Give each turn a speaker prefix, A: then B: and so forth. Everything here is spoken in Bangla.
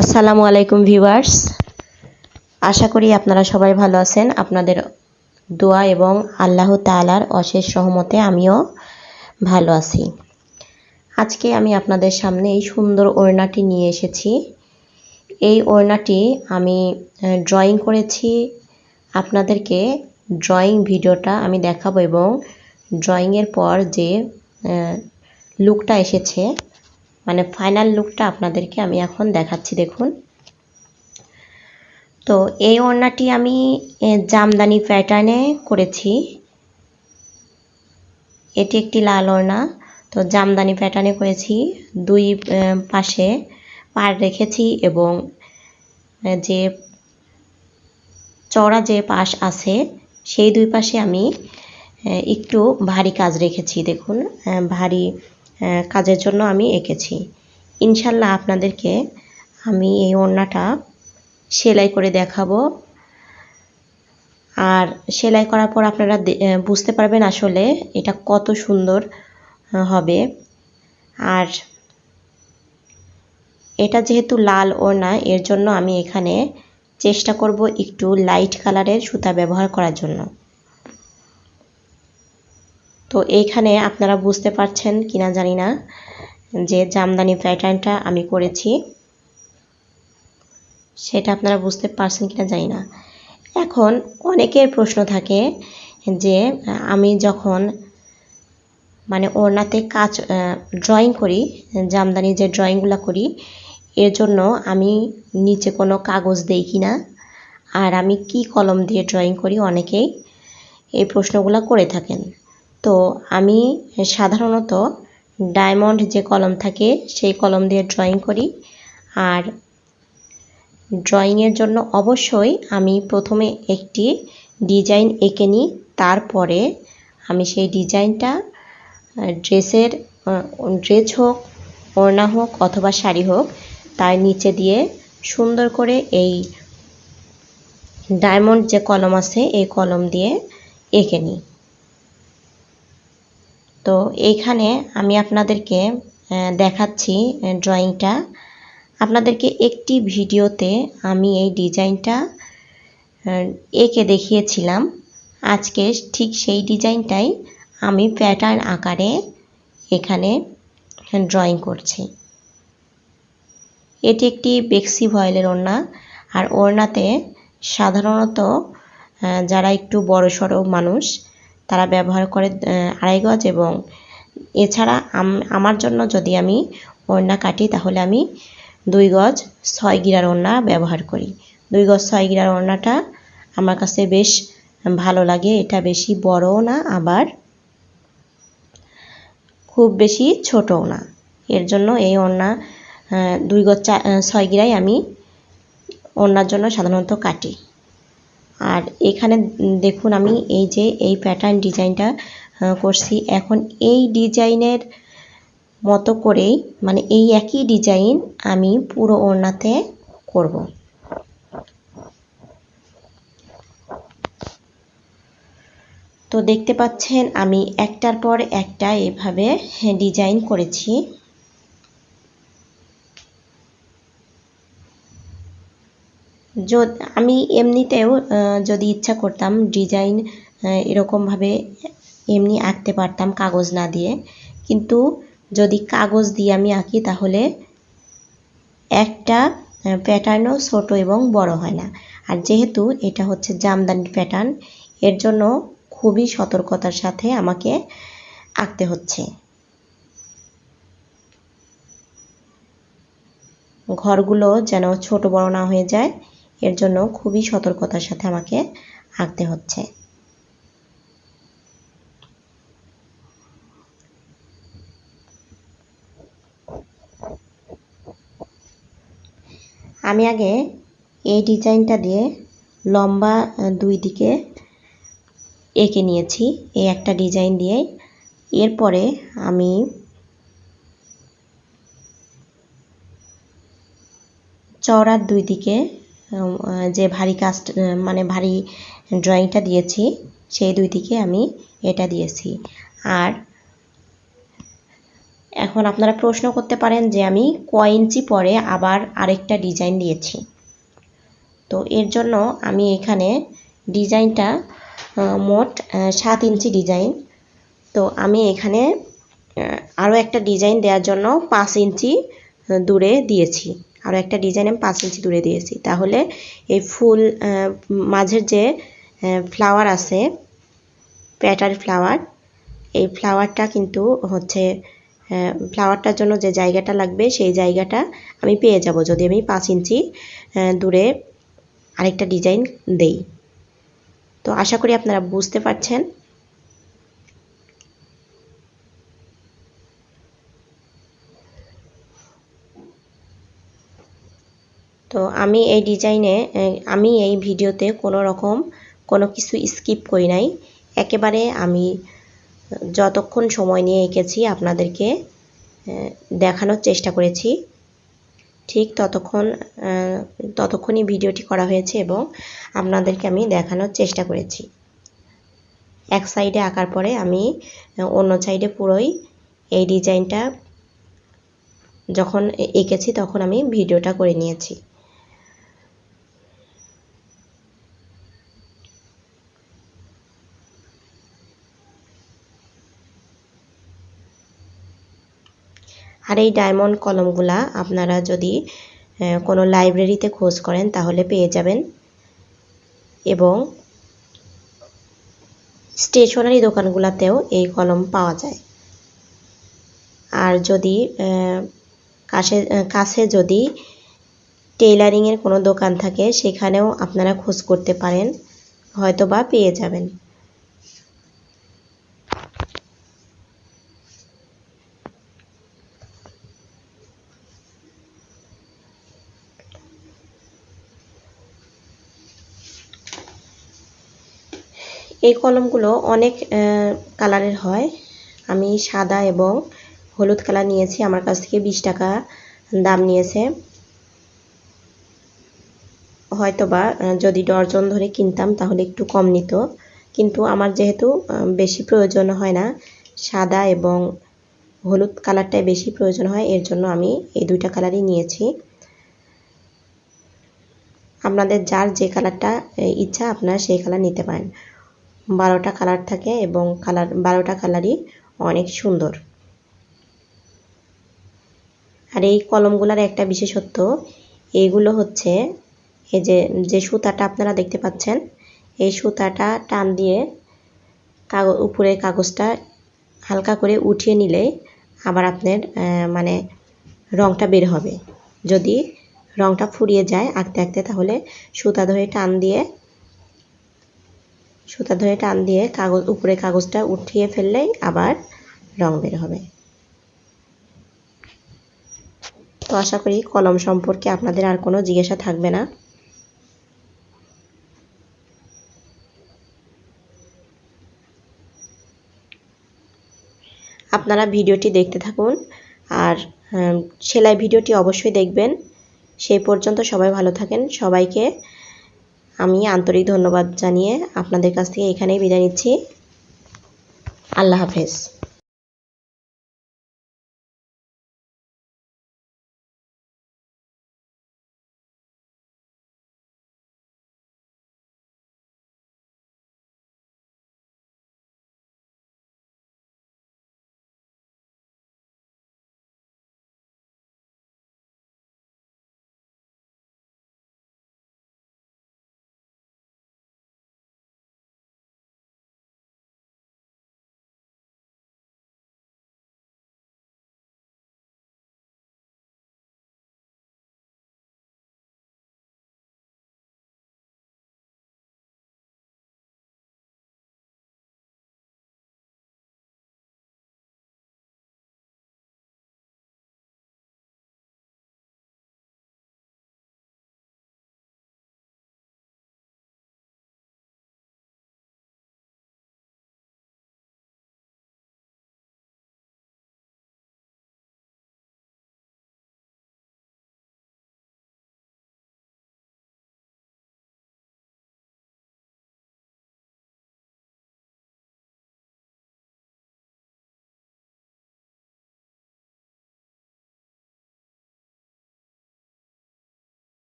A: আসসালামু আলাইকুম ভিউয়ার্স। আশা করি আপনারা সবাই ভালো আছেন। আপনাদের দোয়া এবং আল্লাহ তাআলার অশেষ সহমতে আমিও ভালো আছি। আজকে আমি আপনাদের সামনে এই সুন্দর ওড়নাটি নিয়ে এসেছি। এই ওড়নাটি আমি ড্রয়িং করেছি। আপনাদেরকে ড্রয়িং ভিডিওটা আমি দেখাবো এবং ড্রয়িংয়ের পর যে লুকটা এসেছে মানে ফাইনাল লুকটা আপনাদেরকে আমি এখন দেখাচ্ছি, দেখুন। তো এই ওড়নাটি আমি জামদানি প্যাটার্নে করেছি। এটি একটি লাল ওড়না। তো জামদানি প্যাটার্নে করেছি। দুই পাশে পার রেখেছি এবং যে চড়া যে পাশ আছে, সেই দুই পাশে আমি একটু ভারী কাজ রেখেছি, দেখুন। ভারী কাজের জন্য আমি এঁকেছি। ইনশাল্লাহ আপনাদেরকে আমি এই ওড়নাটা সেলাই করে দেখাবো। আর সেলাই করার পর আপনারা বুঝতে পারবেন আসলে এটা কত সুন্দর হবে। আর এটা যেহেতু লাল ওড়না, এর জন্য আমি এখানে চেষ্টা করব একটু লাইট কালারের সুতা ব্যবহার করার জন্য। তো এইখানে আপনারা বুঝতে পারছেন কিনা জানি না যে জামদানি প্যাটার্নটা আমি করেছি। সেটা আপনারা বুঝতে পারছেন কিনা জানি না। এখন অনেকের প্রশ্ন থাকে যে, আমি যখন মানে ওড়নাতে কাজ ড্রয়িং করি, জামদানি যে ড্রয়িংগুলো করি, এর জন্য আমি নিচে কোনো কাগজ দেই কি না আর আমি কি কলম দিয়ে ড্রয়িং করি অনেকেই এই প্রশ্নগুলো করে থাকেন। তো আমি সাধারণত ডায়মন্ড যে কলম থাকে সেই কলম দিয়ে ড্রয়িং করি। আর ড্রয়িংয়ের জন্য অবশ্যই আমি প্রথমে একটি ডিজাইন এঁকে নিই, তারপরে আমি সেই ডিজাইনটা ড্রেসের ড্রেস হোক, ওড়না হোক অথবা শাড়ি হোক, তার নিচে দিয়ে সুন্দর করে এই ডায়মন্ড যে কলম আছে, এই কলম দিয়ে এঁকে নিই। তো এইখানে আমি আপনাদেরকে দেখাচ্ছি ড্রয়িংটা আপনাদেরকে একটি ভিডিওতে আমি এই ডিজাইনটা এঁকে দেখিয়েছিলাম। আজকে ঠিক সেই ডিজাইনটাই আমি প্যাটার্ন আকারে এখানে ড্রয়িং করছি। এটি একটি বেক্সি ভয়েলের ওড়না। আর ওড়নাতে সাধারণত যারা একটু বড় সড়ো মানুষ তারা ব্যবহার করে আড়াই গজ এবং এছাড়া আমার জন্য যদি আমি ওড়না কাটি, তাহলে আমি দুই গজ ছয় গিরার ওড়না ব্যবহার করি। দুই গজ ছয় গিরার ওড়নাটা আমার কাছে বেশ ভালো লাগে। এটা বেশি বড়ও না, আবার খুব বেশি ছোটও না। এর জন্য এই ওড়না দুই গজ ছয় গিরাই আমি ওড়নার জন্য সাধারণত কাটি। আর এখানে দেখুন আমি এই যে এই প্যাটার্ন ডিজাইনটা করছি। এখন এই ডিজাইনের মতো করেই মানে এই একই ডিজাইন আমি পুরো ওড়নাতে করব। তো দেখতে পাচ্ছেন আমি একটার পর একটা এভাবে ডিজাইন করেছি। আমি এমনিতেও যদি ইচ্ছা করতাম ডিজাইন এরকমভাবে এমনি আঁকতে পারতাম কাগজ না দিয়ে। কিন্তু যদি কাগজ দিয়ে আমি আঁকি, তাহলে একটা প্যাটার্নও ছোট এবং বড় হয় না। আর যেহেতু এটা হচ্ছে জামদানি প্যাটার্ন এর জন্য খুবই সতর্কতার সাথে আমাকে আঁকতে হচ্ছে। ঘরগুলো যেন ছোট বড় না হয়ে যায় এর জন্য খুবই সতর্কতার সাথে আমাকে আঁকতে হচ্ছে। আমি আগে এই ডিজাইনটা দিয়ে লম্বা দুই দিকে এঁকে নিয়েছি, এই একটা ডিজাইন দিয়ে। এরপরে আমি চওড়ার দুই দিকে যে ভারী কাস্ট মানে ভারী ড্রয়িংটা দিয়েছি, সেই দুই দিকে আমি এটা দিয়েছি। আর এখন আপনারা প্রশ্ন করতে পারেন যে আমি কয় ইঞ্চি পরে আবার আরেকটা ডিজাইন দিয়েছি। তো এর জন্য আমি এখানে ডিজাইনটা মোট সাত ইঞ্চি ডিজাইন তো আমি এখানে আরও একটা ডিজাইন দেওয়ার জন্য পাঁচ ইঞ্চি দূরে দিয়েছি। আরও একটা ডিজাইন আমি পাঁচ ইঞ্চি দূরে দিয়েছি। তাহলে এই ফুল মাঝের যে ফ্লাওয়ার আছে প্যাটার ফ্লাওয়ার এই ফ্লাওয়ারটা কিন্তু হচ্ছে ফ্লাওয়ারটার জন্য যে জায়গাটা লাগবে, সেই জায়গাটা আমি পেয়ে যাব যদি আমি পাঁচ ইঞ্চি দূরে আরেকটা ডিজাইন দেই। তো আশা করি আপনারা বুঝতে পারছেন। তো আমি এই ডিজাইনে আমি এই ভিডিওতে কোনো রকম কোনো কিছু স্কিপ করি নাই। একেবারে আমি যতক্ষণ সময় নিয়ে এঁকেছি আপনাদেরকে দেখানোর চেষ্টা করেছি। ঠিক ততক্ষণ ততক্ষণই ভিডিওটি করা হয়েছে এবং আপনাদেরকে আমি দেখানোর চেষ্টা করেছি। এক সাইডে আঁকার পরে আমি অন্য সাইডে পুরোই এই ডিজাইনটা যখন এঁকেছি তখন আমি ভিডিওটা করে নিয়েছি। আর এই ডায়মন্ড কলমগুলা আপনারা যদি কোনো লাইব্রেরিতে খোঁজ করেন তাহলে পেয়ে যাবেন। এবং স্টেশনারি দোকানগুলোতেও এই কলম পাওয়া যায়। আর যদি কাছে কাছে যদি টেইলারিংয়ের কোনো দোকান থাকে, সেখানেও আপনারা খোঁজ করতে পারেন হয়তো বা পেয়ে যাবেন। এই কলমগুলো অনেক কালারের হয়। আমি সাদা এবং হলুদ কালার নিয়েছি। আমার কাছ থেকে বিশ টাকা দাম নিয়েছে। হয়তো বা যদি ডর্জন ধরে কিনতাম তাহলে একটু কম নিত। কিন্তু আমার যেহেতু বেশি প্রয়োজন হয় না, সাদা এবং হলুদ কালারটাই বেশি প্রয়োজন হয়, এর জন্য আমি এই দুইটা কালারই নিয়েছি। আপনাদের যার যে কালারটা ইচ্ছা, আপনারা সেই কালার নিতে পারেন। বারোটা কালার থাকে এবং কালার বারোটা কালারই অনেক সুন্দর। আর এই কলমগুলোর একটা বিশেষত্ব এইগুলো হচ্ছে এই যে যে সুতাটা আপনারা দেখতে পাচ্ছেন, এই সুতাটা টান দিয়ে কাগজ, উপরের কাগজটা হালকা করে উঠিয়ে নিলে আবার আপনার মানে রংটা বের হবে। যদি রংটা ফুরিয়ে যায় আঁকতে আঁকতে, তাহলে সুতা ধরে টান দিয়ে সুতা ধরে টান দিয়ে কাগজ, উপরে কাগজটা উঠিয়ে ফেললেই আবার রং বের হবে। তো আশা করি কলম সম্পর্কে আপনাদের আর কোনো জিজ্ঞাসা থাকবে না। আপনারা ভিডিওটি দেখতে থাকুন আর সেলাই ভিডিওটি অবশ্যই দেখবেন। সেই পর্যন্ত সবাই ভালো থাকেন। সবাইকে আমি আন্তরিক ধন্যবাদ জানিয়ে আপনাদের কাছ থেকে এখানেই বিদায় নিচ্ছি। আল্লাহ হাফেজ।